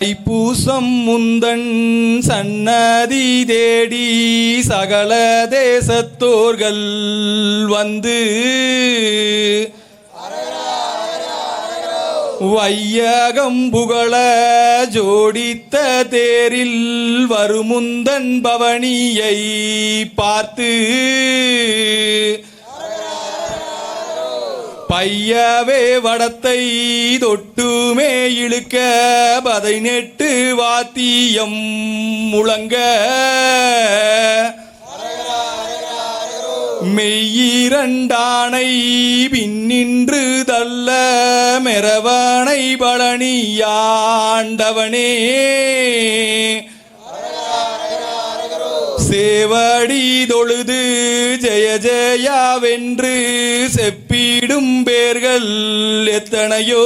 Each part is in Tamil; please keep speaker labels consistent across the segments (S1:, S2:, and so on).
S1: பூசம் முந்தன் சன்னதி தேடி சகல தேசத்தோர்கள் வந்து வையகம் புகழ ஜோடித்த தேரில் வருமுந்தன் பவனியை பார்த்து பையவே வடத்தை தொட்டுமே இழுக்க பதை நெட்டு வாத்தியம் முழங்க. மெய்யிரண்டானை பின்னின்று தள்ள மெரவனை பழனியாண்டவனே. சேவடி தொழுது ஜெய ஜெயாவென்று செப்பிடும் பேர்கள் எத்தனையோ.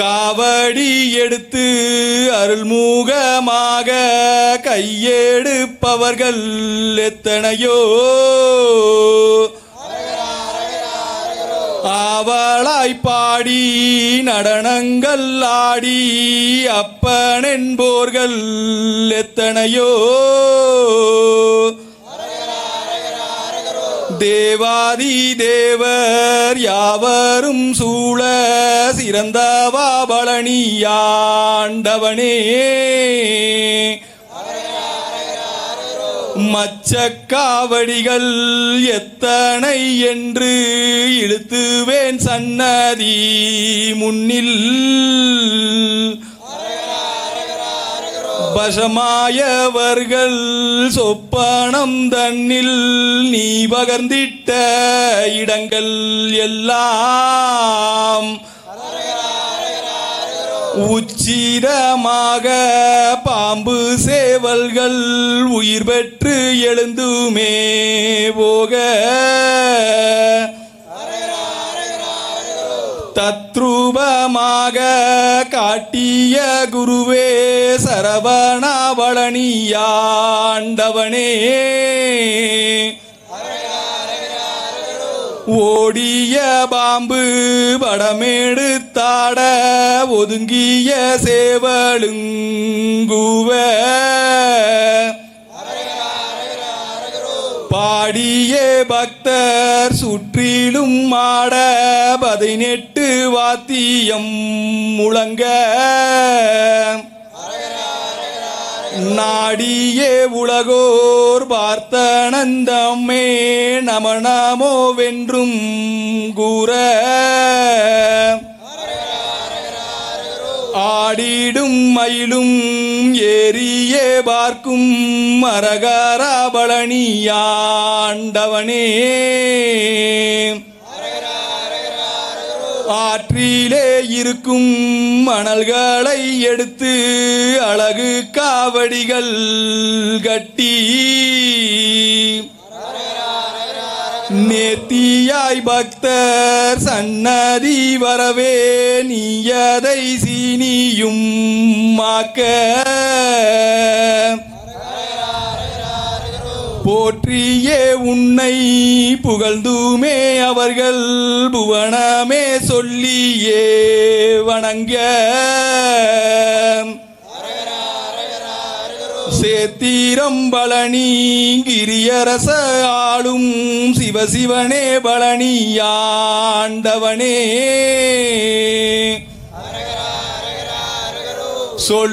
S1: காவடி எடுத்து அருள்முகமாக கையெடுப்பவர்கள் எத்தனையோ. அவளாய் பாடி நடனங்கள் ஆடி அப்பன் என்போர்கள் எத்தனையோ. தேவாதி தேவர் யாவரும் சூழ சிறந்தவா பழனியாண்டவனே. மச்சக்காவடிகள் எத்தனை என்று இழுத்துவேன் சன்னதி முன்னில். வசமாயவர்கள் சொப்பனம் தன்னில் நீ பகர்ந்திட்ட இடங்கள் எல்லாம் உச்சிதமாக பாம்பு சேவல்கள் உயிர் பெற்று எழுந்துமே போக. தத்ரூபமாக காட்டிய குருவே சரவணாவளனியாண்டவனே ஓடிய பாம்பு படமெடுத்தாட ஒதுங்கிய சேவலுங்குவ. பாடிய பக்தர் சுற்றிலும் மாட பதினெட்டு வாத்தியம் முழங்க. நாடியே உலகோர் பார்த்தனந்தம்மே நம நமோ வென்றும் கூற. ஆடிடும் மயிலும் ஏறியே பார்க்கும் மரகராபழனியாண்டவனே. ஆற்றிலே இருக்கும் மணல்களை எடுத்து அழகு காவடிகள் கட்டி நேத்தியாய் பக்தர் சன்னதி வரவே நீயதை சீனியும் மாக்க போற்றியே உன்னை புகழ்ந்துமே அவர்கள் புவனமே சொல்லியே வணங்க. சேத்திரம் பழனி கிரியரச ஆளும் சிவசிவனே பழனியாண்டவனே சொல்